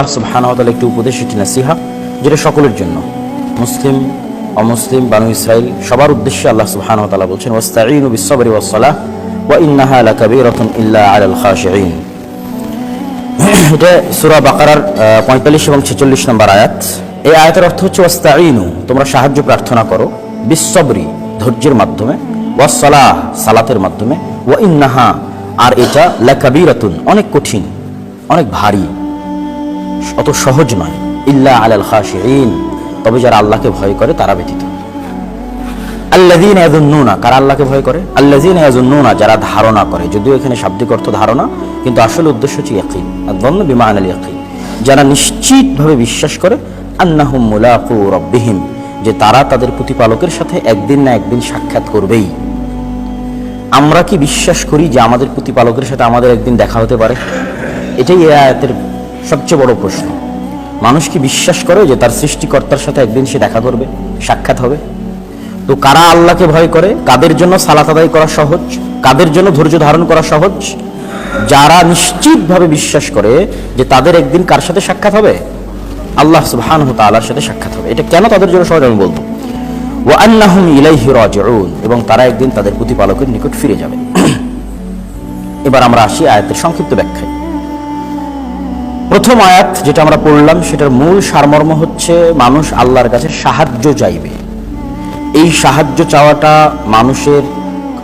আল্লাহ সুবহানাহু ওয়া একটি উপদেশ, একটি নাসিহা, যেটা সকলের জন্য। মুসলিম, অমুসলিম, বানু ইসরাইল সবার উদ্দেশ্যে আল্লাহ সুবহানাহু ওয়া বলছেন বিস-সাবরি ওয়া ইন্নাহা লাকাবীরাতুন ইল্লা আলাল খাশিঈন। এটা সূরা বাকারার পঁয়তাল্লিশ এবং ছেচল্লিশ নম্বর আয়াত। এই আয়াতের অর্থ হচ্ছে, ওয়াস্তাঈনু, তোমরা সাহায্য প্রার্থনা করো, বিস-সাবরি, ধৈর্যের মাধ্যমে, ওয়াস-সালাহ, সালাতের মাধ্যমে, ওয়া ইন্নাহা, আর এটা লাকাবীরাতুন, অনেক কঠিন, অনেক ভারী। অত সহজ নয়। ইল্লা আলাল খাশিঈন। তবে যারা আল্লাহকে ভয় করে, তারা ব্যতীত। কারা আল্লাহকে ভয় করে? যারা ধারণা করে। যদিও এখানে শাব্দিক অর্থ ধারণা, কিন্তু আসল উদ্দেশ্য হচ্ছে ইয়াকিন। আয-যন্ন বিমা'না আল-ইয়াকিন যারা নিশ্চিতভাবে বিশ্বাস করে, আন্নাহুম মুলাকু রাব্বিহিম, যে তারা তাদের প্রতিপালকের সাথে একদিন না একদিন সাক্ষাৎ করবেই। আমরা কি বিশ্বাস করি যে আমাদের প্রতিপালকের সাথে আমাদের একদিন দেখা হতে পারে? এটাই এই আয়াতের সবচেয়ে বড় প্রশ্ন। মানুষ কি বিশ্বাস করে যে তার সৃষ্টিকর্তার সাথে একদিন সে দেখা করবে, সাক্ষাৎ হবে? তো কারা আল্লাহকে ভয় করে? কাদের জন্য সালাত আদায় করা সহজ? কাদের জন্য ধৈর্য ধারণ করা সহজ? যারা নিশ্চিতভাবে বিশ্বাস করে যে তাদের একদিন কার সাথে সাক্ষাৎ হবে? আল্লাহ সুবহানাহু ওয়া তাআলার সাথে সাক্ষাৎ হবে। এটা কেন তাদের জন্য সহজ আমি বলব। ওয়া আন্নাহুম ইলাইহি রাজিউন, এবং তারা একদিন তাদের প্রতিপালকের নিকট ফিরে যাবে। এবার আমরা আসি আয়াতের সংক্ষিপ্ত ব্যাখ্যায়। প্রথম আয়াত যেটা আমরা পড়লাম, সেটার মূল সারমর্ম হচ্ছে মানুষ আল্লাহর কাছে সাহায্য চাইবে। এই সাহায্য চাওয়াটা মানুষের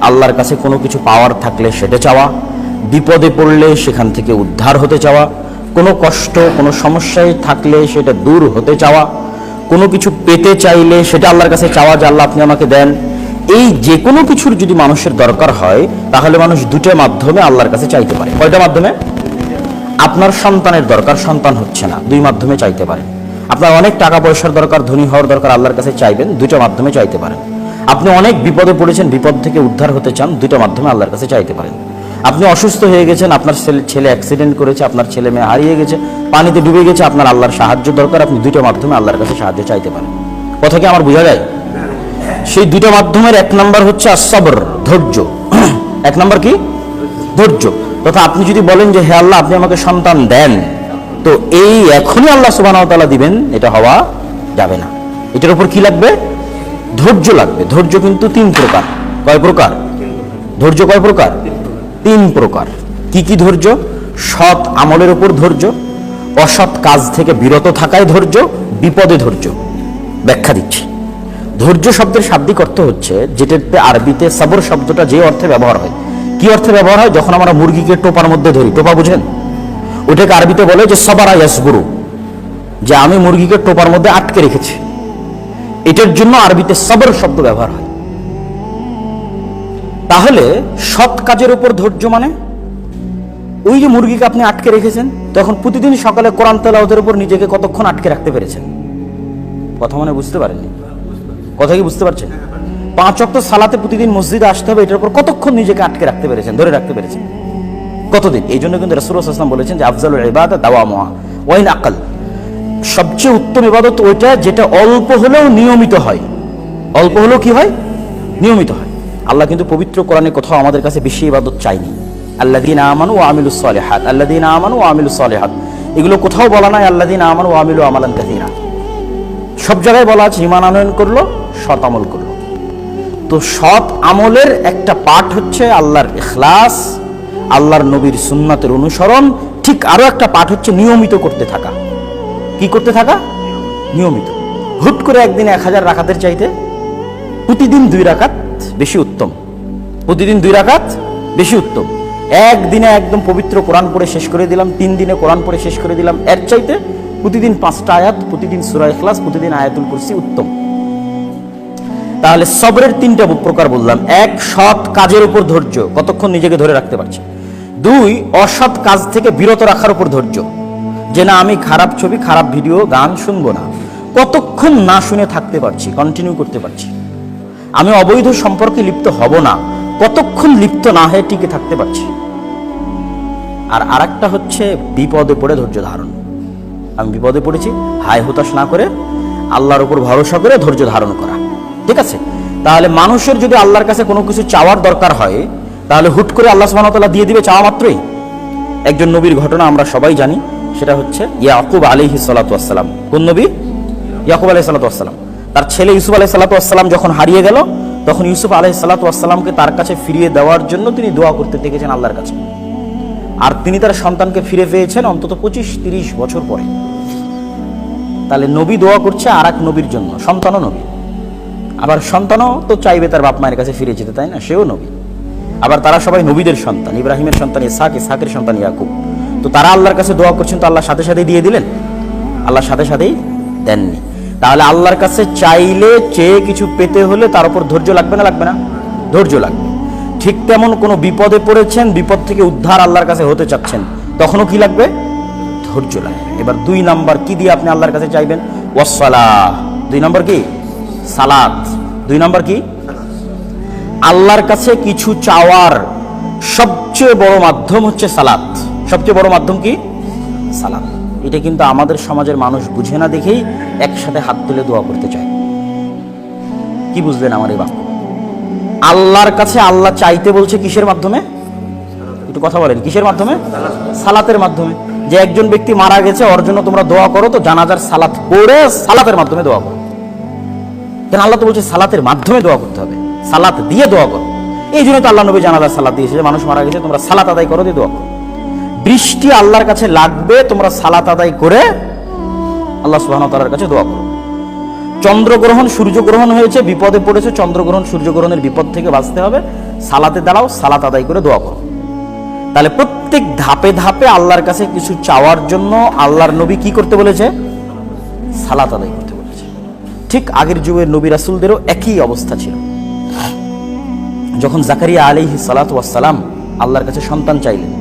আল্লাহর কাছে কোনো কিছু পাওয়ার থাকলে সেটা চাওয়া, বিপদে পড়লে সেখান থেকে উদ্ধার হতে চাওয়া, কোনো কষ্ট, কোনো সমস্যায় থাকলে সেটা দূর হতে চাওয়া, কোনো কিছু পেতে চাইলে সেটা আল্লাহর কাছে চাওয়া যে আল্লাহ আপনি আমাকে দেন। এই যে কোনো কিছুর যদি মানুষের দরকার হয়, তাহলে মানুষ দুটো মাধ্যমে আল্লাহর কাছে চাইতে পারে। কয়টা মাধ্যমে? আপনার সন্তানের দরকার, সন্তান হচ্ছে না, দুই মাধ্যমে চাইতে পারেন। আপনার অনেক টাকা পয়সার দরকার, ধনী হওয়ার দরকার আল্লাহর কাছে চাইবেন, দুটো মাধ্যমে চাইতে পারেন। আপনি অনেক বিপদে পড়েছেন, বিপদ থেকে উদ্ধার হতে চান, দুটো মাধ্যমে আল্লাহর কাছে চাইতে পারেন। আপনি অসুস্থ হয়ে গেছেন, আপনার ছেলে অ্যাক্সিডেন্ট করেছে, আপনার ছেলে মেয়ে হারিয়ে গেছে, পানিতে ডুবে গেছে, আপনার আল্লাহর সাহায্য দরকার, আপনি দুটো মাধ্যমে আল্লাহর কাছে সাহায্য চাইতে পারেন। কথা কি আমার বোঝা যায়? সেই দুটো মাধ্যমের এক নম্বর হচ্ছে আসবর ধৈর্য। এক নম্বর কি? ধৈর্য। তথা আপনি যদি বলেন যে, হে আল্লাহ, আপনি আমাকে সন্তান দেন, তো এই এখনই আল্লাহ সুবাহ তাআলা দিবেন, এটা হওয়া যাবে না। এটার উপর কি লাগবে? ধৈর্য লাগবে। ধৈর্য কিন্তু তিন প্রকার। কয় প্রকার? ধৈর্য কয় প্রকার? তিন প্রকার। কি কি ধৈর্য? সৎ আমলের উপর ধৈর্য, অসৎ কাজ থেকে বিরত থাকায় ধৈর্য, বিপদে ধৈর্য। ব্যাখ্যা দিচ্ছি। ধৈর্য শব্দের শাব্দিক অর্থ হচ্ছে, যেটাতে আরবিতে সবর শব্দটা যে অর্থে ব্যবহার হয় কি অর্থে ব্যবহার হয়? যখন আমরা মুরগিকে টোপার মধ্যে ধরি, টোপা বুঝেন ওটাকে আরবিতে বলে যে সবারা ইয়াসগুরু যে আমি মুরগিকে টোপার মধ্যে আটকে রেখেছি। এটার জন্য আরবিতে সবর শব্দ ব্যবহার হয়। তাহলে সৎ কাজের উপর ধৈর্য মানে ওই যে মুরগিকে আপনি আটকে রেখেছেন, তখন প্রতিদিন সকালে কোরআন তেলাওয়াতের উপর নিজেকে কতক্ষণ আটকে রাখতে পেরেছেন? কথা মানে বুঝতে পারেননি? কথা কি বুঝতে পারছেন? পাঁচ অক্ত সালাতে প্রতিদিন মসজিদে আসতে হবে, এটার উপর কতক্ষণ নিজেকে আটকে রাখতে পেরেছেন, ধরে রাখতে পেরেছেন? কতদিন? এই জন্য কিন্তু রসুল আসলাম বলেছেন যে, আফজাল ইবাদত দাওয়া মোয়া ওয়াইন আকাল। সবচেয়ে উত্তম ইবাদত ওইটা যেটা অল্প হলেও নিয়মিত হয়। অল্প হলেও কি হয়? নিয়মিত হয়। আল্লাহ কিন্তু পবিত্র কোরআনে কোথাও আমাদের কাছে বেশি ইবাদত চাইনি আল্লাদিন আমানু ও আমিলু সালেহাত আল্লাদিন আমানু ও আমিলু সালেহাত। এগুলো কোথাও বলা নাই আল্লাদিন আমানু ও আমিলু আমালান কাহিরা সব জায়গায় বলা আছে, ইমান আনয়ন করল সৎ আমল করল। তো সৎ আমলের একটা পাঠ হচ্ছে আল্লাহর ইখলাস, আল্লাহর নবীর সুন্নাতের অনুসরণ, ঠিক আরও একটা পাঠ হচ্ছে নিয়মিত করতে থাকা। কি করতে থাকা? নিয়মিত। হুট করে একদিন এক হাজার রাখাতের চাইতে প্রতিদিন দুই রাকাত বেশি উত্তম। প্রতিদিন দুই রাখাত বেশি উত্তম। একদিনে একদম পবিত্র কোরআন পড়ে শেষ করে দিলাম, তিন দিনে কোরআন পড়ে শেষ করে দিলাম, এর চাইতে প্রতিদিন পাঁচটা আয়াত, প্রতিদিন সুরাই ক্লাস প্রতিদিন আয়াতুল কুরসি উত্তম। তাহলে সবরের তিনটা প্রকার বললাম। এক, সৎ কাজের উপর ধৈর্য, কতক্ষণ নিজেকে ধরে রাখতে পারছে। দুই, অসৎ কাজ থেকে বিরত রাখার উপর ধৈর্য। যে না, আমি খারাপ ছবি, খারাপ ভিডিও, গান শুনব না। কতক্ষণ না শুনে থাকতে পারছি কন্টিনিউ করতে পারছি। আমি অবৈধ সম্পর্কে লিপ্ত হব না, কতক্ষণ লিপ্ত না হয়ে টিকে থাকতে পারছি। আর আরেকটা হচ্ছে বিপদে পড়ে ধৈর্য ধারণ। আমি বিপদে পড়েছি, হায় হতাশ না করে, আল্লাহর উপর ভরসা করে ধৈর্য ধারণ করা। ঠিক আছে? তাহলে মানুষের যদি আল্লাহর কাছে কোনো কিছু চাওয়ার দরকার হয়, তাহলে হুট করে আল্লাহ তাআলা দিয়ে দিবে চাওয়া মাত্রই। একজন নবীর ঘটনা আমরা সবাই জানি, সেটা হচ্ছে ইয়াকুব আলিহি সালাতাম কোন নবী? ইয়াকুব আলহি সালাতাম তার ছেলে ইউসুফ আলহি সালাতাম যখন হারিয়ে গেল, তখন ইউসুফ আলহি সালাতামকে তার কাছে ফিরিয়ে দেওয়ার জন্য তিনি দোয়া করতে দেখেছেন আল্লাহর কাছে। আর তিনি তার সন্তানকে ফিরে পেয়েছেন অন্তত পঁচিশ তিরিশ বছর পরে। তাহলে নবী দোয়া করছে আর এক নবীর জন্য, সন্তানও নবী। আবার সন্তানও তো চাইবে তার বাপ মায়ের কাছে ফিরে যেতে, তাই না? সেও নবী। আবার তারা সবাই নবীদের সন্তান, ইব্রাহিমের সন্তান ইসাক ইসাকের সন্তান, ইয়াকুব। তো তারা আল্লাহর কাছে দোয়া করছেন, তো আল্লাহ সাথে সাথেই দিয়ে দিলেন? আল্লাহ সাথে সাথেই দেননি। তাহলে আল্লাহর কাছে চাইলে চেয়ে কিছু পেতে হলে তার উপর ধৈর্য লাগবে না লাগবে না? ধৈর্য লাগবে। ঠিক তেমন কোনো বিপদে পড়েছেন, বিপদ থেকে উদ্ধার আল্লাহর কাছে হতে চাচ্ছেন, তখনও কি লাগবে? ধৈর্য লাগবে। এবার দুই নাম্বার কি দিয়ে আপনি আল্লাহর কাছে চাইবেন? ওয়াসালা দুই নাম্বার কি? সালাত। দুই নম্বর কি? আল্লাহর কাছে কিছু চাওয়ার সবচেয়ে বড় মাধ্যম হচ্ছে সালাত। সবচেয়ে বড় মাধ্যম কি? সালাত। এটা কিন্তু আমাদের সমাজের মানুষ বুঝে না দেখেই একসাথে হাত তুলে দোয়া করতে চায়। কি বুঝলেন আমার এই বাক্য? আল্লাহর কাছে আল্লাহ চাইতে বলছে কিসের মাধ্যমে? একটু কথা বলেন, কিসের মাধ্যমে? সালাতের মাধ্যমে। যে একজন ব্যক্তি মারা গেছে, ওর জন্য তোমরা দোয়া করো, তো জানাজার সালাত পড়ে সালাতের মাধ্যমে দোয়া করো। কেন আল্লাহ তো বলছে সালাতের মাধ্যমে দোয়া করতে হবে। সালাত দিয়ে দোয়া করো। এই জন্য তো আল্লাহ নবী জানাজার সালাত দিয়েছে যে মানুষ মারা গেছে, তোমরা সালাত আদায় করো, দিয়ে দোয়া করো। বৃষ্টি আল্লাহর কাছে লাগবে, তোমরা সালাত আদায় করে আল্লাহ সুবহানাহু ওয়া তাআলার কাছে দোয়া করো। চন্দ্রগ্রহণ সূর্যগ্রহণ হয়েছে, বিপদে পড়েছে, চন্দ্রগ্রহণ সূর্যগ্রহণের বিপদ থেকে বাঁচতে হবে। সালাতে দাঁড়াও, সালাত আদায় করে দোয়া করো। তাহলে প্রত্যেক ধাপে ধাপে আল্লাহর কাছে কিছু চাওয়ার জন্য আল্লাহর নবী কি করতে বলেছে? সালাত আদায় করতে। ঠিক আগের যুগের নবী রাসুলদেরও একই অবস্থা ছিল যখন জাকারিয়া আলাইহি সালাতু ওয়াসসালাম আল্লাহর কাছে সন্তান চাইলেন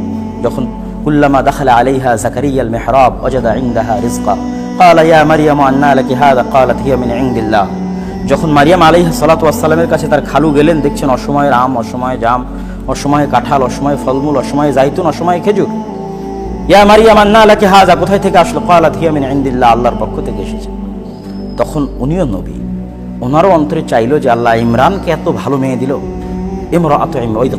যখন কুল্লামা দাখালা আলাইহা জাকারিয়া আল মিহরাব ওয়াজাদা ইনদাহা রিজকা قال يا مريم أنى لك هذا قالت هي من عند الله যখন মারিয়াম আলাইহি সালাতু ওয়াসসালামের কাছে তার খালু গেলেন দেখছেন অসময়ের আম অসময়ে জাম অসময়ে কাঁঠাল অসময়ে ফলমূল অসময়ে জাইতুন অসময়ে খেজুর ইয়া মারিয়াম আন্না লাকি হাজা কোথায় থেকে আসলো কালাত হিয়া মিন ইনদিল্লাহ আল্লাহর পক্ষ থেকে এসেছে তখন উনিও নবী। ওনারও অন্তরে চাইলো যে আল্লাহ ইমরানকে এত ভালো মেয়ে দিল। ইমরান ওই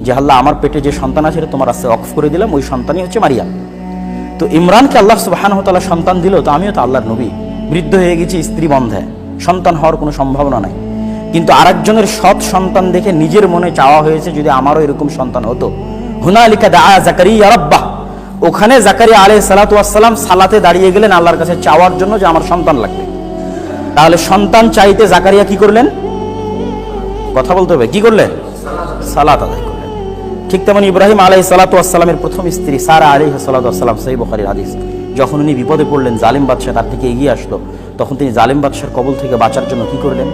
যে আল্লাহ আমার পেটে যে সন্তান আছে তোমার রাস্তায় অক্ষ করে দিলাম, ওই সন্তানই হচ্ছে মারিয়াম। তো ইমরানকে আল্লাহ সুবহানাহু ওয়া সন্তান দিল, তো আমিও তো আল্লাহর নবী। বৃদ্ধ হয়ে গেছি, স্ত্রী বন্ধে। সন্তান হওয়ার কোনো সম্ভাবনা নাই। কিন্তু আরেকজনের সৎ সন্তান দেখে নিজের মনে চাওয়া হয়েছে যদি আমারও এরকম সন্তান হতো। হুনালিকা দা জাকারিয়া রাব্বাহ। ওখানে জাকারিয়া আলাইহিস সালাতু ওয়াসসালাম সালাতে দাঁড়িয়ে গেলেন আল্লাহর কাছে চাওয়ার জন্য যে আমার সন্তান লাগবে। তাহলে সন্তান চাইতে জাকারিয়া কি করলেন? কথা বলতে হবে। কি করলেন? সালাত আদায় করলেন। ঠিক তেমন ইব্রাহিম আলাই সালাতু আসসালামের প্রথম স্ত্রী সারা আলী সালাতু আসসালাম সেই বখারির হাদিস। যখন উনি বিপদে পড়লেন, জালিম বাদশাহ তার থেকে এগিয়ে আসলো। তখন তিনি জালিম বাদশার কবল থেকে বাঁচার জন্য কি করলেন?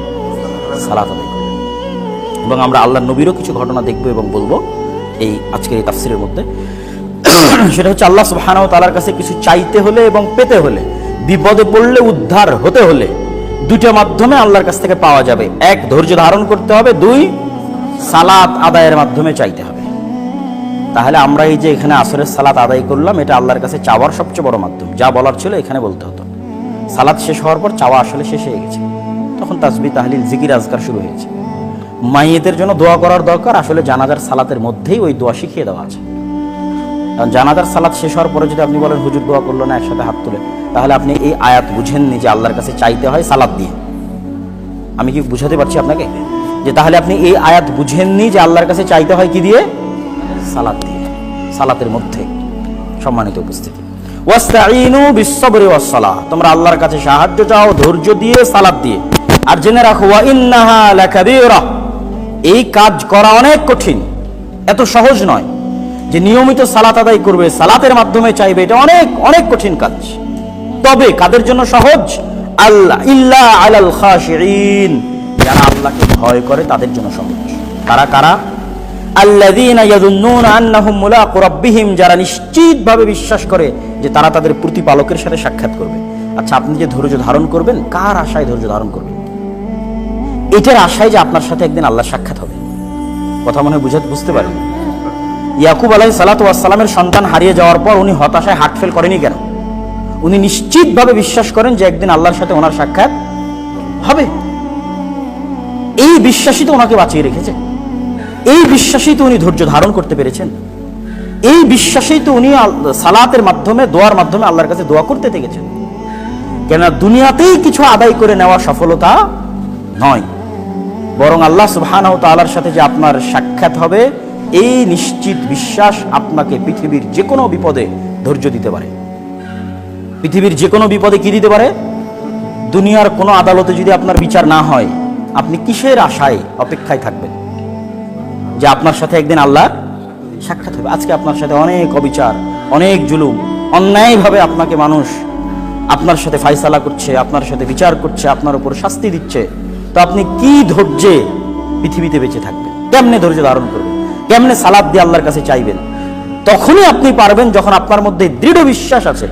সালাত আদায় করলেন। এবং আমরা আল্লাহ নবীরও কিছু ঘটনা দেখব এবং বলব এই আজকের এই তাফসিরের মধ্যে। সেটা হচ্ছে আল্লাহ সুবহানাহু তাআলার কাছে কিছু চাইতে হলে এবং পেতে হলে, বিপদে পড়লে উদ্ধার হতে হলে দুটো মাধ্যমে আল্লাহর কাছ থেকে পাওয়া যাবে। এক, ধৈর্য ধারণ করতে হবে। দুই, সালাত আদায়ের মাধ্যমে চাইতে হবে। তাহলে আমরা এই যে এখানে আসরের সালাত আদায় করলাম, এটা আল্লাহর কাছে চাওয়ার সবচেয়ে বড় মাধ্যম। যা বলার ছিল এখানে বলতে হতো। সালাত শেষ হওয়ার পর চাওয়া আসলে শেষ হয়ে গেছে। তখন তাসবি তাহলিল, জিকির, আজকার শুরু হয়েছে। মাইয়েদের জন্য দোয়া করার দরকার। আসলে জানাজার সালাতের মধ্যেই ওই দোয়া শিখিয়ে দেওয়া আছে। কারণ জানাজার সালাত শেষ হওয়ার পরে যদি আপনি বলেন, হুজুর দোয়া করল না, একসাথে হাত তুলে। তাহলে আপনি এই আয়াত বুঝেননি যে আল্লাহর কাছে চাইতে হয় সালাদ দিয়ে। আমি কি বুঝাতে পারছি আপনাকে? যে তাহলে আপনি এই আয়াত বুঝেননি যে আল্লাহর কাছে চাইতে হয় কি দিয়ে? সালাদ দিয়ে। সালাতের মধ্যে সম্মানিত উপস্থিতি। ওয়াস্তাইনু বিশ্ববরি ওয়াসসালাহ। তোমরা আল্লাহর কাছে সাহায্য চাও, ধৈর্য দিয়ে সালাত দিয়ে। আর জেনে রাখো ওয়া ইন্নাহা লাকাবীরা। এই কাজ করা অনেক কঠিন। এত সহজ নয়। যে নিয়মিত সালাত আদায় করবে, সালাতের মাধ্যমে চাইবে, এটা অনেক অনেক কঠিন কাজ। তবে কাদের জন্য সহজ? আল্লাহ ইল্লা আলাল খাশিঈন। যারা আল্লাহকে ভয় করে, তাদের জন্য সহজ। কারা কারা? আল্লাযীনা ইয়াযুন্নুনা আন্নাহুম মুলাকু রাব্বিহিম। যারা নিশ্চিতভাবে বিশ্বাস করে যে তারা তাদের প্রতিপালকের সাথে সাক্ষাৎ করবে। আচ্ছা আপনি যে ধৈর্য ধারণ করবেন, কার আশায় ধৈর্য ধারণ করবেন? এটার আশায় যে আপনার সাথে একদিন আল্লাহ সাক্ষাৎ হবে। কথা মনে হয় বুঝাতে বুঝতে পারেন? ইয়াকুব আলাই সালাতু আসসালামের সন্তান হারিয়ে যাওয়ার পর উনি হতাশায় হার্ট ফেল করেনি কেন? উনি নিশ্চিতভাবে বিশ্বাস করেন যে একদিন আল্লাহর সাথে ওনার সাক্ষাৎ হবে। এই বিশ্বাসই তো ওনাকে বাঁচিয়ে রেখেছে। এই বিশ্বাসই তো উনি ধৈর্য ধারণ করতে পেরেছেন। এই বিশ্বাসেই তো উনি সালাতের মাধ্যমে, দোয়ার মাধ্যমে আল্লাহর কাছে দোয়া করতে থেকেছেন কেননা দুনিয়াতেই কিছু আদায় করে নেওয়া সফলতা নয়। বরং আল্লাহ সুবহানাহু সাথে যে আপনার সাক্ষাৎ হবে এই নিশ্চিত বিশ্বাস আপনাকে পৃথিবীর যে কোনো বিপদে ধৈর্য দিতে পারে। পৃথিবীর যে কোনো বিপদে কি দিতে পারে? দুনিয়ার কোনো আদালতে যদি আপনার বিচার না হয়, আপনি কিসের আশায় অপেক্ষায় থাকবেন? যে আপনার সাথে একদিন আল্লাহ সাক্ষাৎ হবে। আজকে আপনার সাথে অনেক অবিচার, অনেক জুলুম, অন্যায়ভাবে আপনাকে মানুষ আপনার সাথে ফাইসালা করছে, আপনার সাথে বিচার করছে, আপনার উপর শাস্তি দিচ্ছে। তো আপনি কি ধৈর্যে পৃথিবীতে বেঁচে থাকবেন? কেমনে ধৈর্য ধারণ করবেন? কেমনে সালাদ দিয়ে আল্লাহর কাছে চাইবেন? তখনই আপনি পারবেন যখন আপনার মধ্যে দৃঢ় বিশ্বাস আছে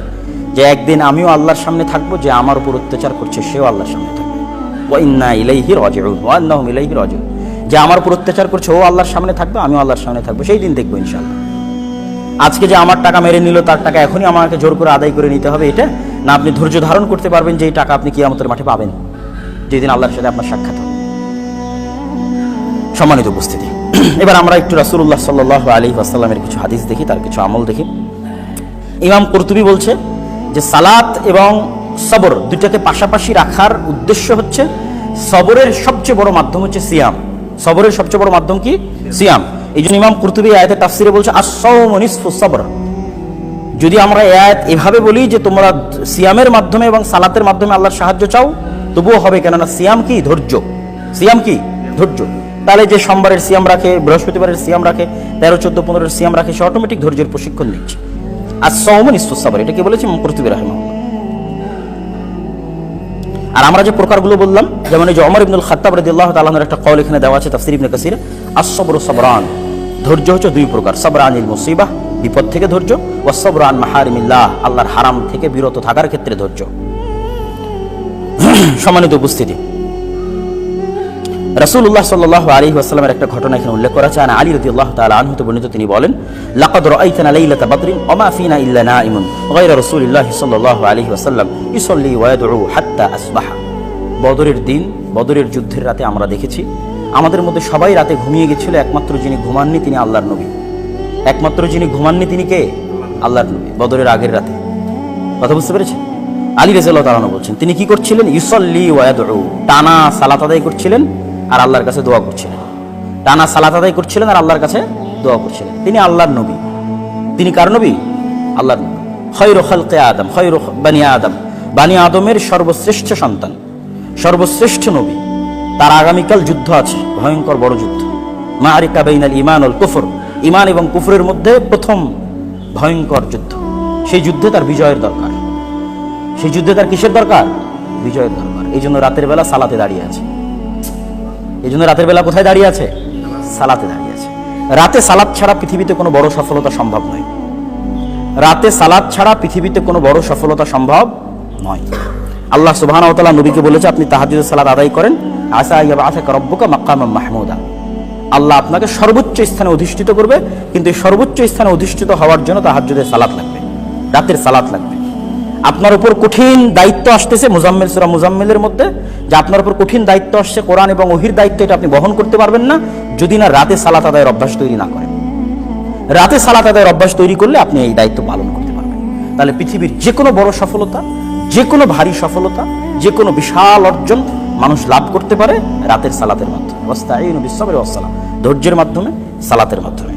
যে একদিন আমিও আল্লাহর সামনে থাকব, যে আমার উপর অত্যাচার করছে, সেও আল্লাহর সামনে থাকবে। ওয়া ইন্না ইলাইহি রাজিউন, ওয়া আন্নাহুম ইলাইহি রাজিউন। যে আমার উপর অত্যাচার করছে, ও আল্লাহর সামনে থাকবে, আমিও আল্লাহর সামনে থাকব। সেই দিন দেখব ইনশাআল্লাহ। আজকে যে আমার টাকা মেরে নিল, তার টাকা এখনই আমাকে জোর করে আদায় করে নিতে হবে, এটা না আপনি ধৈর্য ধারণ করতে পারবেন যে এই টাকা আপনি কিয়ামতের মাঠে পাবেন। যেদিন আল্লাহর সাথে আপনার সাক্ষাৎ হবে। সম্মানিত উপস্থিতি। এবার আমরা একটু রাসূলুল্লাহ সাল্লাল্লাহু আলাইহি ওয়াসাল্লামের কিছু হাদিস দেখি, তার কিছু আমল দেখি। ইমাম কর্তুবী বলছে যে সালাত এবং সবর দুটাকে পাশাপাশি রাখার উদ্দেশ্য হচ্ছে সবরের সবচেয়ে বড় মাধ্যম হচ্ছে সিয়াম। সবরের সবচেয়ে বড় মাধ্যম কি? সিয়াম। এই জন্য ইমাম কর্তুবী আয়াতের তাফসিরে বলছে আসফু সবর। যদি আমরা আয়াত এভাবে বলি যে তোমরা সিয়ামের মাধ্যমে এবং সালাতের মাধ্যমে আল্লাহর সাহায্য চাও, তবুও হবে কেননা সিয়াম কি? ধৈর্য। সিয়াম কি? ধৈর্য। তাহলে যে সোমবারের সিয়াম রাখে, বৃহস্পতিবারের সিয়াম রাখে, তেরো, চোদ্দ, পনেরোর সিয়াম রাখে, সে অটোমেটিক ধৈর্যের প্রশিক্ষণ নিচ্ছে। আর সৌমন ইস্তুসাবার এটা কি বলেছি কর্তুবী রাহমা আর আমরা যে প্রকারগুলো বললাম, যেমন এই যে অমর ইবনুল খাত্তাব একটা কল এখানে দেওয়া আছে ইবনে কাসির, আস-সবর সবরান। ধৈর্য হচ্ছে দুই প্রকার সবরানিল মুসিবাহ, বিপদ থেকে ধৈর্য ওয়া সবরান মাহারিমিল্লাহ, আল্লাহর হারাম থেকে বিরত থাকার ক্ষেত্রে ধৈর্য। সম্মানিত উপস্থিতি। রাসূলুল্লাহ সাল্লাল্লাহু আলাইহি ওয়াসাল্লামের একটা ঘটনা এখানে উল্লেখ করা আর আলী রাদিয়াল্লাহু তাআলা আনহু থেকে বর্ণিত তিনি বলেন, লাকাদ রাআইতানা লাইলাতা বদরিন ওয়া মা ফিনা ইল্লা নাইমুন গায়রা রাসূলিল্লাহি সাল্লাল্লাহু আলাইহি ওয়াসাল্লাম ইউসাল্লি ওয়া ইয়াদউ হাত্তা আসবাহা। বদরের দিন, বদরের যুদ্ধের রাতে আমরা দেখেছি, আমাদের মধ্যে সবাই রাতে ঘুমিয়ে গেছিল, একমাত্র যিনি ঘুমাননি তিনি আল্লাহর নবী। একমাত্র যিনি ঘুমাননি তিনি কে? আল্লাহর নবী, বদরের আগের রাতে। কথা বুঝতে পেরেছেন? আলী রেজাল্লাহ তালানো বলছেন, তিনি কি করছিলেন? ইউসল্লি ওয়াদউ টানা সালাত আদায় করছিলেন আর আল্লাহর কাছে দোয়া করছিলেন। টানা সালাত আদায় করছিলেন আর আল্লাহর কাছে দোয়া করছিলেন। তিনি আল্লাহর নবী। তিনি কার নবী? আল্লাহর নবী। খৈর খালকে আদম খৈর বানি আদম। বানি আদমের সর্বশ্রেষ্ঠ সন্তান, সর্বশ্রেষ্ঠ নবী। তার আগামীকাল যুদ্ধ আছে, ভয়ঙ্কর বড় যুদ্ধ। মা আরিকা বেইনাল ইমান অল কুফর। ইমান এবং কুফরের মধ্যে প্রথম ভয়ঙ্কর যুদ্ধ। সেই যুদ্ধে তার বিজয়ের দরকার। সেই যুদ্ধে তার কিসের দরকার? বিজয়ের দরকার। এই জন্য রাতের বেলা সালাতে দাঁড়িয়ে আছে। এই জন্য রাতের বেলা কোথায় দাঁড়িয়ে আছে? সালাতে দাঁড়িয়ে আছে। রাতে সালাদ ছাড়া পৃথিবীতে কোনো বড় সফলতা সম্ভব নয়। রাতে সালাদ ছাড়া পৃথিবীতে কোনো বড় সফলতা সম্ভব নয়। আল্লাহ সুবহানাহু ওয়া তাআলা নবীকে বলেছে, আপনি তাহাজ্জুদের সালাত আদায় করেন, আসা বাআসাকা রব্বুকা মাকামাম মাহমুদা। আল্লাহ আপনাকে সর্বোচ্চ স্থানে অধিষ্ঠিত করবে, কিন্তু এই সর্বোচ্চ স্থানে অধিষ্ঠিত হওয়ার জন্য তাহাজ্জুদের সালাত লাগবে। রাতের সালাত লাগবে। আপনার উপর কঠিন দায়িত্ব আসতেছে মুজাম্মিল, সুরা মুজাম্মিলের মধ্যে, যে আপনার উপর কঠিন দায়িত্ব আসছে কোরআন এবং ওহির দায়িত্ব এটা আপনি বহন করতে পারবেন না, যদি না রাতে সালাত আদায়ের অভ্যাস তৈরি না করেন। রাতে সালাত আদায়ের অভ্যাস তৈরি করলে আপনি এই দায়িত্ব পালন করতে পারবেন। তাহলে পৃথিবীর যে কোনো বড় সফলতা, যে কোনো ভারী সফলতা, যে কোনো বিশাল অর্জন মানুষ লাভ করতে পারে রাতের সালাতের মাধ্যমে। ধৈর্যের মাধ্যমে, সালাতের মাধ্যমে।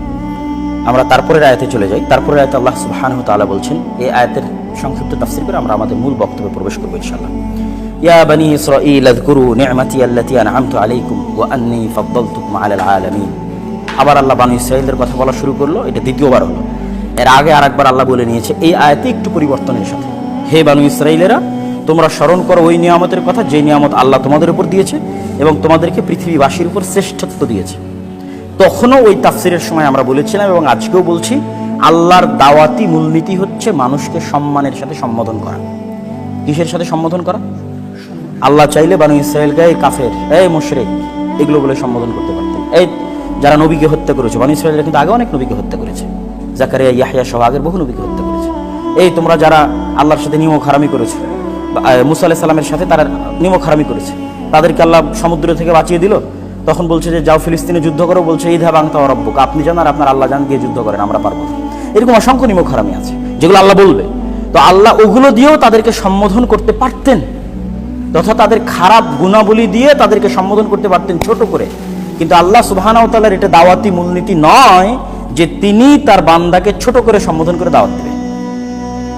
আমরা তারপরের আয়াতে চলে যাই। তারপরের আয়াতে আল্লাহ সুবহানাহু তাআলা বলছেন, এই আয়াতের সংক্ষিপ্ত তাফসীর করে আমরা আমাদের মূল বক্তব্যে প্রবেশ করব ইনশাআল্লাহ। ইয়া বানি ইসরাঈল, আযকুরু নি'মাতি আল্লাতী আন'আমতু আলাইকুম ওয়া আন্নী ফাদ্দালতুকুম আলাল আলামিন। আবার আল্লাহ বানু ইসরাঈলদের কথা বলা শুরু করল, এটা দ্বিতীয়বার হলো। এর আগে আরেকবার আল্লাহ বলে নিয়েছে, এই আয়াতে একটু পরিবর্তনের সাথে। হে বানু ইসরাঈলেরা, তোমরা স্মরণ করো ওই নিয়ামতের কথা, যে নিয়ামত আল্লাহ তোমাদের উপর দিয়েছে এবং তোমাদেরকে পৃথিবীবাসীর উপর শ্রেষ্ঠত্ব দিয়েছে। তখনও ওই তাফসিরের সময় আমরা বলেছিলাম এবং আজকেও বলছি, আল্লাহর দাওয়াতি মূলনীতি হচ্ছে মানুষকে সম্মানের সাথে সম্বোধন করা। কিসের সাথে সম্বোধন করা? আল্লাহ চাইলে বানু ইসরায়েলকে, এই কাফের, এই মুশরিক, এগুলো বলে সম্বোধন করতে পারতেন। এই যারা নবীকে হত্যা করেছে, বানু ইসরায়েলরা কিন্তু আগে অনেক নবীকে হত্যা করেছে। জাকারিয়া ইয়াহিয়া সহ আগের বহু নবীকে হত্যা করেছে। এই তোমরা যারা আল্লাহর সাথে নিমক হারামি করেছে মুসা আলাইহিস সালামের সাথে তারা নিমক হারামি করেছে, তাদেরকে আল্লাহ সমুদ্র থেকে বাঁচিয়ে দিল? তখন বলছে যে, যাও ফিলিস্তিনে যুদ্ধ করো। বলছে হ্যাঁ বাংতা অরব্বক আপনি জান আর আপনার আল্লাহ জান গিয়ে যুদ্ধ করেন, আমরা পারব এরকম অসংখ্য নিমক হারামি আছে, যেগুলো আল্লাহ বলবে। তো আল্লাহ ওগুলো দিয়েও তাদেরকে সম্বোধন করতে পারতেন, তথা তাদের খারাপ গুণাবলী দিয়ে তাদেরকে সম্বোধন করতে পারতেন ছোট করে। কিন্তু আল্লাহ সুবাহানাওতালার এটা দাওয়াতি মূলনীতি নয় যে তিনি তার বান্দাকে ছোট করে সম্বোধন করে দাওয়াত দেবে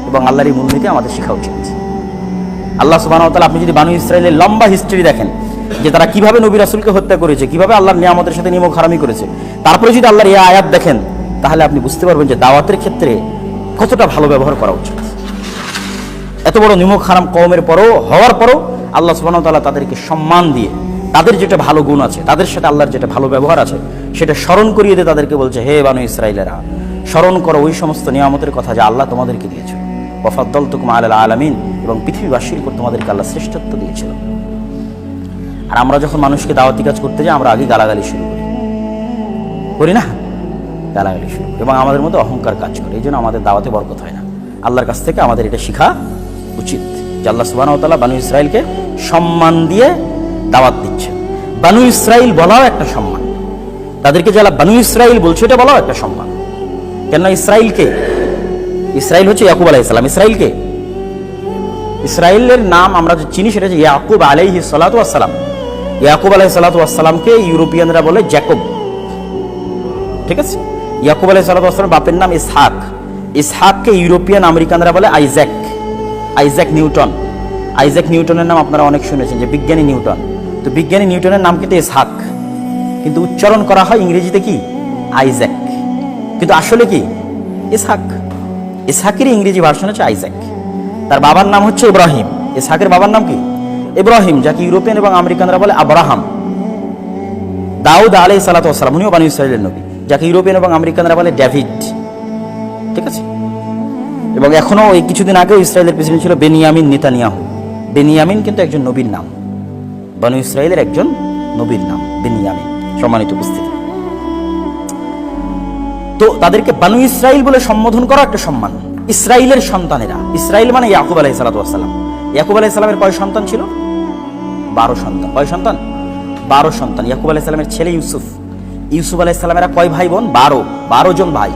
এবং আল্লাহর এই মূলনীতি আমাদের শেখা উচিত। আল্লাহ সুবাহ আপনি যদি বানু ইসরায়েলের লম্বা হিস্ট্রি দেখেন, যে তারা কীভাবে নবী রাসুলকে হত্যা করেছে, কীভাবে আল্লাহর নিয়ামতের সাথে নিমক হারামি করেছে, তারপরে যদি আল্লাহর এই আয়াত দেখেন, তাহলে আপনি বুঝতে পারবেন যে দাওয়াতের ক্ষেত্রে কতটা ভালো ব্যবহার করা উচিত। এত বড় নিমক হারাম কওমের পরও, হওয়ার পরও আল্লাহ সুবহানাহু ওয়া তাআলা তাদেরকে সম্মান দিয়ে, তাদের যেটা ভালো গুণ আছে, তাদের সাথে আল্লাহর যেটা ভালো ব্যবহার আছে, সেটা স্মরণ করিয়ে দিয়ে তাদেরকে বলছে, হে বানু ইসরাইলেরা স্মরণ করো ওই সমস্ত নিয়ামতের কথা যা আল্লাহ তোমাদেরকে দিয়েছিল। ওয়াফাদ্দল তুকুম আল আলামিন। এবং পৃথিবীবাসীর উপর তোমাদেরকে আল্লাহ শ্রেষ্ঠত্ব দিয়েছিল। আর আমরা যখন মানুষকে দাওয়াতি কাজ করতে যাই, আমরা আগে গালাগালি শুরু করি। করি না? গালাগালি শুরু করি। এবং আমাদের মধ্যে অহংকার কাজ করে। এই জন্য আমাদের দাওয়াতে বরকত হয় না। আল্লাহর কাছ থেকে আমাদের এটা শেখা উচিত যে আল্লাহ সুবাহ তাল্লাহ বানু ইসরায়েলকে সম্মান দিয়ে দাওয়াত দিচ্ছে বানু ইসরায়েল বলাও একটা সম্মান। তাদেরকে যারা বানু ইসরায়েল বলছে, এটা বলাও একটা সম্মান। কেন ইসরায়েলকে ইসরায়েল হচ্ছে ইয়াকুব আলাইসালাম ইসরায়েলকে ইসরায়েলের নাম আমরা যে চিনি, সেটা হচ্ছে ইয়াকুব আলাইহি সালাতু আসসালাম ইয়াকুব আলাইহি সালাতু আসসালামকে ইউরোপিয়ানরা বলে জ্যাকব। ঠিক আছে? ইয়াকুব আলাইহি সালাতু আসসালাম বাপের নাম ইসহাক। ইসহাককে ইউরোপিয়ান আমেরিকানরা বলে আইজ্যাক। Isaac Newton. আইজ্যাক নিউটনের নাম আপনারা অনেক শুনেছেন যে বিজ্ঞানী নিউটন। তো বিজ্ঞানী নিউটনের নাম কিন্তু ইসহাক। কিন্তু উচ্চারণ করা হয় ইংরেজিতে কি? আইজ্যাক। কিন্তু আসলে কি? ইসহাক। ইসহাকের ইংরেজি ভার্সন হচ্ছে আইজ্যাক। তার বাবার নাম হচ্ছে ইব্রাহিম। ইসহাকের বাবার নাম কি? ইব্রাহিম, যাকে ইউরোপিয়ান এবং আমেরিকানরা বলে আব্রাহাম। দাউদ আলাই সালাতাম উনিও বানু ইসরায়েলের নবী, যাকে ইউরোপিয়ান এবং আমেরিকানরা বলে ডেভিড। ঠিক আছে? এবং এখনও এই কিছুদিন আগেও ইসরায়েলের প্রেসিডেন্ট ছিল বেনিয়ামিন নেতানিয়াহু। বেনিয়ামিন কিন্তু একজন নবীর নাম। বানু ইসরায়েলের একজন নবীর নাম, বেনিয়ামিন। সম্মানিত উপস্থিতি। তো তাদেরকে বানু ইসরায়েল বলে সম্বোধন করা একটা সম্মান। ইসরায়েলের সন্তানেরা। ইসরায়েল মানে ইয়াকুব আলাই সালাতাম ইয়াকুব আলাই সালামের কয় সন্তান ছিল? বারো সন্তান। কয় সন্তান? বারো সন্তান। ইয়াকুব আলাই সালামের ছেলে ইউসুফ। ইউসুফ আলাই সালামেরা কয় ভাই বোন বারো। বারো জন ভাই।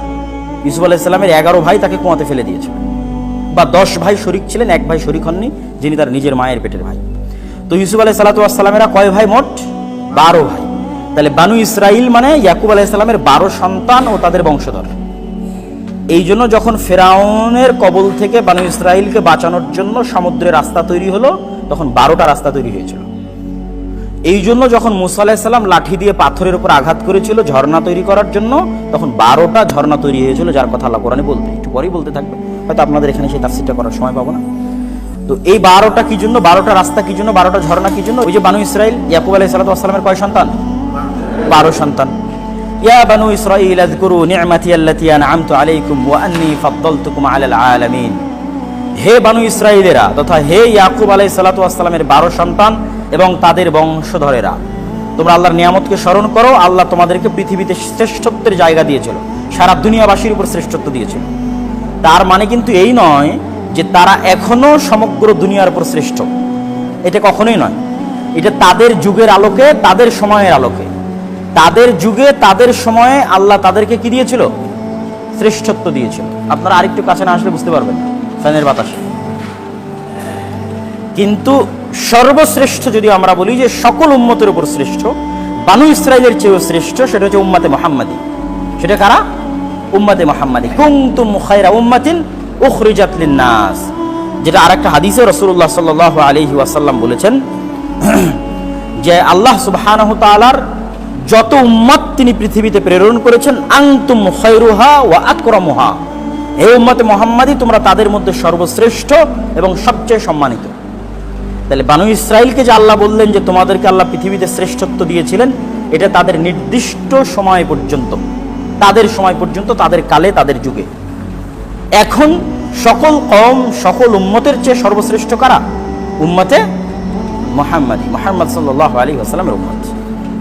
ইউসুফ আলাই সালামের এগারো ভাই তাকে কুয়াতে ফেলে দিয়েছে। বা দশ ভাই শরিক ছিলেন, এক ভাই শরিক হননি, যিনি তার নিজের মায়ের পেটের ভাই। তো ইউসুফ আলাই সালাতামেরা কয় ভাই? মোট বারো ভাই। তাহলে বানু ইসরাইল মানে ইয়াকুব আলাই সালামের বারো সন্তান ও তাদের বংশধর। এই জন্য যখন ফেরাউনের কবল থেকে বানু ইসরাইলকে বাঁচানোর জন্য সমুদ্রের রাস্তা তৈরি হলো, তখন বারোটা রাস্তা তৈরি হয়েছিল। এই জন্য যখন মুসা লাঠি দিয়ে পাথরের উপর আঘাত করেছিল ঝর্ণা তৈরি করার জন্য, তখন বারোটা ঝর্ণা তৈরি হয়েছিল, যার কথা আল্লাহ কোরআনে বলবে। একটু পরেই বলতে থাকবে। হয়তো আপনাদের এখানে সেই তাফসিরটা করার সময় পাবো না। তো এই বারোটা কি জন্য, বারোটা রাস্তা কি জন্য, বারোটা ঝর্ণা কি জন্য? ওই যে বানু ইসরাইল, ইয়াকুব আলাইহি সাল্লামের কয় সন্তান? বারো সন্তান। ইয়া বানু হে বানু তথা হে ইয়াকুব সন্তান এবং তাদের বংশধরেরা, তোমরা আল্লাহর নিয়ামতকে স্মরণ করো, আল্লাহ তোমাদেরকে পৃথিবীতে শ্রেষ্ঠত্বের জায়গা দিয়েছিল, সারা দুনিয়াবাসীর উপর শ্রেষ্ঠত্ব দিয়েছিল। তার মানে কিন্তু এই নয় যে তারা এখনও সমগ্র দুনিয়ার উপর শ্রেষ্ঠ। এটা কখনোই নয়। এটা তাদের যুগের আলোকে, তাদের সময়ের আলোকে। তাদের যুগে, তাদের সময়ে আল্লাহ তাদেরকে কি দিয়েছিল? শ্রেষ্ঠত্ব দিয়েছিল। আপনারা আরেকটু কাছে না আসলে বুঝতে পারবেন ফ্যানের বাতাসে। কিন্তু সর্বশ্রেষ্ঠ যদি আমরা বলি যে সকল উম্মতের উপর শ্রেষ্ঠ, বানু ইসরায়েলের চেয়েও শ্রেষ্ঠ, সেটা হচ্ছে উম্মাতে মোহাম্মদী। সেটা কারা? উম্মাতে মোহাম্মদী। কুমতুম খায়রা উম্মাতিন উখরিজাত লিন-নাস। যেটা আরেকটা হাদিসে রাসূলুল্লাহ সাল্লাল্লাহু আলাইহি ওয়াসাল্লাম বলেছেন যে আল্লাহ সুবহানাহু তাআলার যত উম্মত তিনি পৃথিবীতে প্রেরণ করেছেন, আনতুম খায়রুহা ওয়া আকরামুহা। হে উম্মতে মোহাম্মদী, তোমরা তাদের মধ্যে সর্বশ্রেষ্ঠ এবং সবচেয়ে সম্মানিত। তাহলে বানু ইসরায়েলকে যে আল্লাহ বললেন যে তোমাদেরকে আল্লাহ পৃথিবীতে শ্রেষ্ঠত্ব দিয়েছিলেন, এটা তাদের নির্দিষ্ট সময় পর্যন্ত, তাদের সময় পর্যন্ত, তাদের কালে, তাদের যুগে। এখন সকল কম সকল উম্মতের চেয়ে সর্বশ্রেষ্ঠ কারা? উম্মতে মোহাম্মদী, মোহাম্মদ সাল্লাহ আলী আসালামের উম্মত।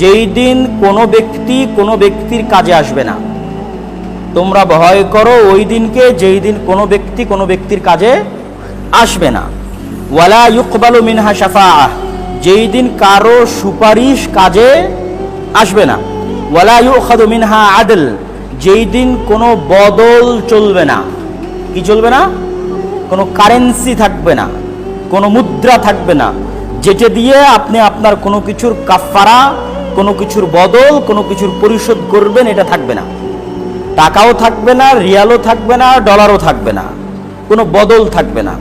যেই দিন কোনো ব্যক্তি কোনো ব্যক্তির কাজে আসবে না। তোমরা ভয় করো ওই দিনকে যেই দিন কোনো ব্যক্তি কোনো ব্যক্তির কাজে আসবে না। ওয়ালা ইউকবালু মিনহা শাফাআহ, যেই দিন কারও সুপারিশ কাজে আসবে না। ওয়ালা ইউখাদু মিনহা আদল, যেই দিন কোনো বদল চলবে না। কি চলবে না? কোনো কারেন্সি থাকবে না, কোনো মুদ্রা থাকবে না, যেটা দিয়ে আপনি আপনার কোনো কিছুর কাফারা কোনো কিছুর বদল, কোনো কিছুর পরিশোধ করবেন, এটা থাকবে না। টাকাও থাকবে না, রিয়ালও থাকবে না, ডলারও থাকবে না। কোনো বদল থাকবে না।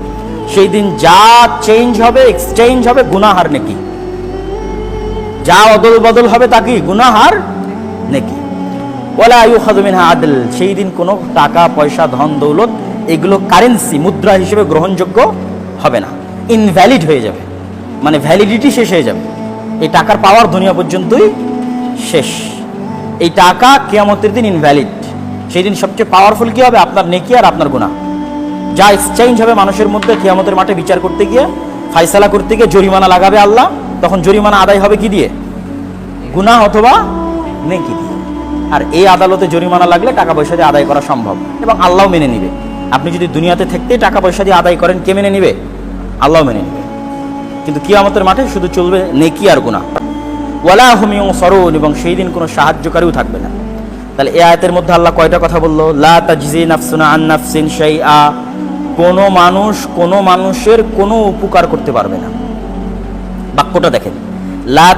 সেই দিন যা চেঞ্জ হবে এক্সচেঞ্জ হবে, গুনাহার নাকি। যা অদল বদল হবে, তা কি গুনাহার নাকি? ওলা আয়ু খাদমিনহা আদল। সেই দিন কোনো টাকা, পয়সা, ধন, দৌলত, এগুলো কারেন্সি মুদ্রা হিসেবে গ্রহণযোগ্য হবে না। ইনভ্যালিড হয়ে যাবে। মানে ভ্যালিডিটি শেষ হয়ে যাবে। এই টাকার পাওয়ার দুনিয়া পর্যন্তই শেষ। এই টাকা কেয়ামতের দিন ইনভ্যালিড সেই দিন সবচেয়ে পাওয়ারফুল কী হবে? আপনার নেকি আর আপনার গুণা যা এক্সচেঞ্জ হবে মানুষের মধ্যে কেয়ামতের মাঠে বিচার করতে গিয়ে, ফাইসালা করতে গিয়ে জরিমানা লাগাবে আল্লাহ, তখন জরিমানা আদায় হবে কি দিয়ে? গুনাহ অথবা নেকি দিয়ে। আর এই আদালতে জরিমানা লাগলে টাকা পয়সা দিয়ে আদায় করা সম্ভব। এবং আল্লাহ মেনে নিবে। আপনি যদি দুনিয়াতে থাকতেই টাকা পয়সা দিয়ে আদায় করেন, কে মেনে নিবে? আল্লাহ মেনে নিবে। কিন্তু কিয়ামতের মাঠে শুধু চলবে নেকি আর গুনাহ। ওয়ালা হুমিউ সরুন এবং সেই দিন কোনো সাহায্যকারীও থাকবে না। তাহলে এ আয়াতের মধ্যে আল্লাহ কয়টা কথা বলল? লা আন নাফসিন কোনো মানুষ কোনো মানুষের কোনো উপকার করতে পারবে না। বাক্যটা দেখেন। লা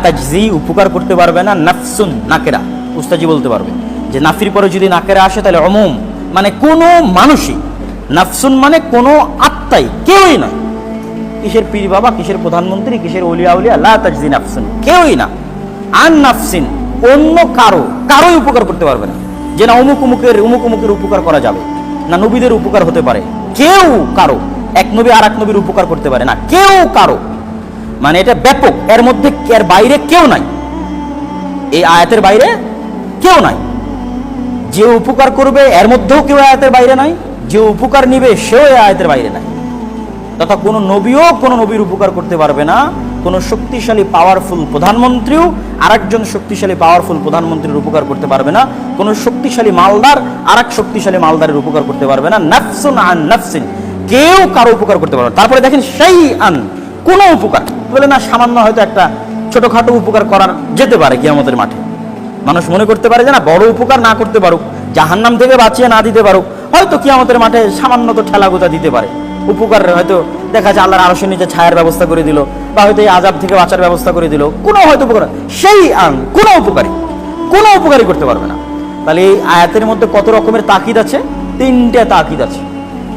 উপকার করতে পারবে না নাফসুন, নাকেরা। উস্তাজি বলতে পারবে যে নাফির পরে যদি নাকেরা আসে তাহলে অমুম মানে কোনো মানুষই। নাফসুন মানে কোনো আত্মাই, কেউই নয়। কিসের পীর বাবা, কিসের প্রধানমন্ত্রী, কিসের অলিয়া উলিয়া? লা তাজজি নাফসুন, কেউই না। আন নাফসিন, অন্য কারও, কারোই উপকার করতে পারবে না। যে না অমুক উমুকের অমুক উমুকের উপকার করা যাবে, না নবীদের উপকার হতে পারে। কেউ কারও, এক নবী আর এক নবীর উপকার করতে পারে না। কেউ কারও। মানে এটা ব্যাপক, এর মধ্যে এর বাইরে কেউ নাই। এই আয়াতের বাইরে কেউ নাই। যে উপকার করবে, এর মধ্যেও কেউ আয়াতের বাইরে নাই। যে উপকার নিবে, সেও আয়াতের বাইরে নাই। তথা কোনো নবীও কোনো নবীর উপকার করতে পারবে না। কোনো শক্তিশালী পাওয়ারফুল প্রধানমন্ত্রীও আরেকজন শক্তিশালী পাওয়ারফুল প্রধানমন্ত্রীর উপকার করতে পারবে না। কোনো শক্তিশালী মালদার আরেক শক্তিশালী মালদারের উপকার করতে পারবে না। নাফসুন আন নাফসিন। কেউ কারও উপকার করতে পারবে না। তারপরে দেখেন সেই আন কোনো উপকার। বলে না, সামান্য হয়তো একটা ছোটখাটো উপকার করার যেতে পারে কিয়ামতের মাঠে। মানুষ মনে করতে পারে যে না, বড় উপকার না করতে পারুক, জাহান্নাম থেকে বাঁচিয়ে না দিতে পারুক। হয়তো কিয়ামতের মাঠে সামান্য তো ঠেলাগোতা দিতে পারে। উপকার হয়তো দেখা যায় আল্লাহর আরশের নিচে ছায়ার ব্যবস্থা করে দিল, বা হয়তো এই আজাব থেকে বাঁচার ব্যবস্থা করে দিল, কোনো হয়তো উপকার সেই আন কোনো উপকারী কোনো উপকারী করতে পারবে না। তাহলে এই আয়াতের মধ্যে কত রকমের তাকিদ আছে? তিনটে তাকিদ আছে।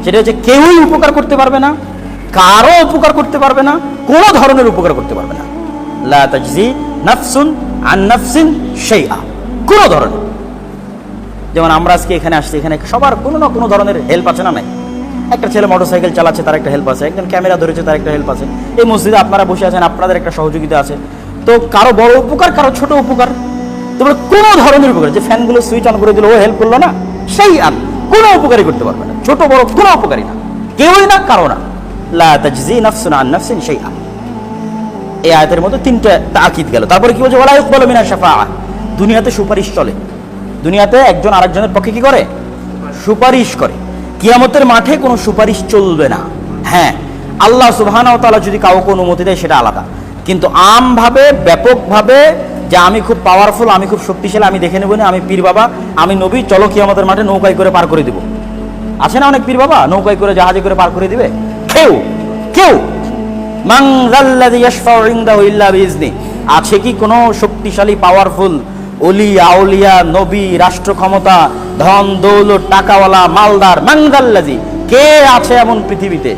সেটা হচ্ছে কেউই উপকার করতে পারবে না, কারও উপকার করতে পারবে না, কোনো ধরনের উপকার করতে পারবে না। লা নাফসুন আন নাফসিন কোনো ধরনের। যেমন আমরা আজকে এখানে আসছি, এখানে সবার কোনো না কোনো ধরনের হেল্প আছে না নাই? একটা ছেলে মোটরসাইকেল চালাচ্ছে, তার একটা হেল্প আছে। একজন ক্যামেরা ধরেছে, তার একটা হেল্প আছে। এই মসজিদে আপনারা বসে আছেন, আপনাদের একটা সহযোগিতা আছে। তো কারও বড় উপকার, কারও ছোট উপকার। তোমরা কোনো ধরনের উপকার, যে ফ্যানগুলো সুইচ অন করে দিল, ও হেল্প করল না, সেই আর কোনো উপকারই করতে পারবে না। ছোট, বড় কোনো উপকারী না। কেউই না, কারও না। লা শাইআ। এই আয়াতের মধ্যে তিনটা তাকিদ গেল। তারপরে কি বলছে, ওয়ালা ইকবালু মিনা শাফাআ দুনিয়াতে সুপারিশ চলে। দুনিয়াতে একজন আরেকজনের পক্ষে কি করে? সুপারিশ করে। কিয়ামতের মাঠে কোনো সুপারিশ চলবে না। হ্যাঁ আল্লাহ সুবহানাহু ওয়া তাআলা যদি কাউকে অনুমতি দেয়, সেটা আলাদা। কিন্তু আমভাবে, ব্যাপকভাবে যে আমি খুব পাওয়ারফুল আমি খুব শক্তিশালী, আমি দেখে নেব না, আমি পীর বাবা, আমি নবী, চলো কিয়ামতের মাঠে নৌকায় করে পার করে দিব। আছে না অনেক পীর বাবা? নৌকায় করে, জাহাজে করে পার করে দিবে? কেউ কেউ। আছে কি কোনো শক্তিশালী পাওয়ারফুল অলি আউলিয়া নবী রাষ্ট্র ক্ষমতা ধন দৌলত টাকাওয়ালা মালদার মাঙ্গাল্লাজি কে আছে এমন পৃথিবীতে?